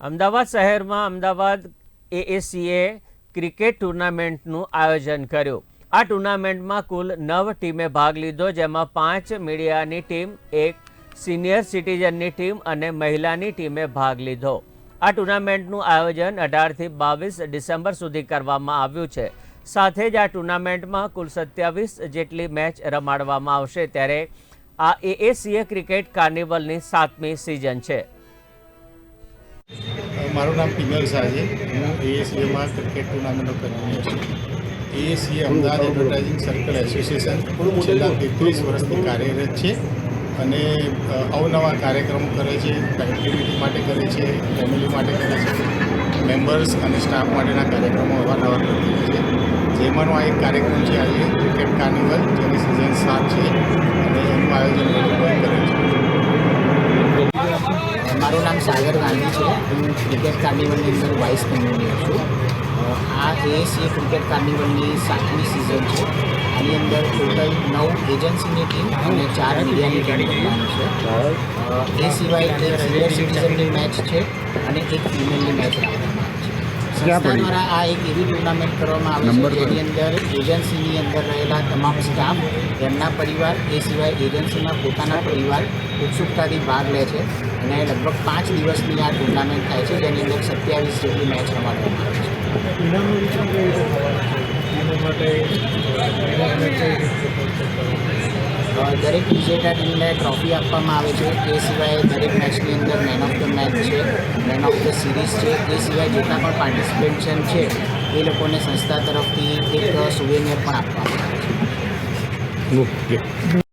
અમદાવાદ શહેરમાં અમદાવાદ એએસીએ ક્રિકેટ ટુર્નામેન્ટનું આયોજન કર્યું. આ ટુર્નામેન્ટમાં કુલ નવ ટીમે ભાગ લીધો, જેમાં પાંચ મીડિયાની ટીમ, એક સિનિયર સિટીઝનની ટીમ અને મહિલાની ટીમે ભાગ લીધો. આ ટુર્નામેન્ટનું આયોજન અઢારથી બાવીસ ડિસેમ્બર સુધી કરવામાં આવ્યું છે. સાથે જ આ ટુર્નામેન્ટમાં કુલ સત્યાવીસ જેટલી મેચ રમાડવામાં આવશે, ત્યારે આ એએસીએ ક્રિકેટ કાર્નિવલની સાતમી સિઝન છે. મારું નામ પિંગલ શાહ છે. હું એએસીએમાં ક્રિકેટ ટુર્નામેન્ટનો કન્વીનર છું. AACA Ahmedabad advertising circle association છેલ્લા તેત્રીસ વર્ષથી કાર્યરત છે અને અવનવા કાર્યક્રમો કરે છે કનેક્ટિવિટી માટે કરે છે ફેમિલી માટે કરે છે મેમ્બર્સ અને સ્ટાફ માટેના કાર્યક્રમો અવારનવાર કરતી રહે છે. જેમાંનો આ એક કાર્યક્રમ છે આજે ક્રિકેટ કાર્નિવલ જેની સિઝન સાત છે અને એનું આયોજન એ લોકોએ કરે છે મારું નામ સાગર ગાંધી છે. હું ક્રિકેટ કાર્નિવલની અંદર વાઇસ કન્વીનર છું. આ એએસસીએ ક્રિકેટ કાર્નિવલની સાતમી સિઝન છે. આની અંદર ટોટલ નવ એજન્સીની ટીમ અને ચાર ઇન્ડિયાની ટીમ રમવાની છે. એ સિવાય એક સિનિયર સિટીઝનની મેચ છે અને એક ફિમેલની મેચ રાખવામાં દ્વારા આ એક એવી ટુર્નામેન્ટ કરવામાં આવે છે જેની અંદર એજન્સીની અંદર રહેલા તમામ સ્ટાફ એમના પરિવાર એ સિવાય એજન્સીના પોતાના પરિવાર ઉત્સુકતાથી ભાગ લે છે અને લગભગ પાંચ દિવસની આ ટુર્નામેન્ટ થાય છે, જેની અંદર સત્યાવીસ જેટલી મેચ રમાડવામાં આવે છે. દરેક વિજેતા ટીમને ટ્રોફી આપવામાં આવે છે. એ સિવાય દરેક મેચની અંદર મેન ઓફ ધ મેચ છે મેન ઓફ ધ સિરીઝ છે. એ સિવાય જેટલા પણ પાર્ટિસિપેશન છે, એ લોકોને સંસ્થા તરફથી એક સુવેનિયર પણ આપવામાં આવે છે.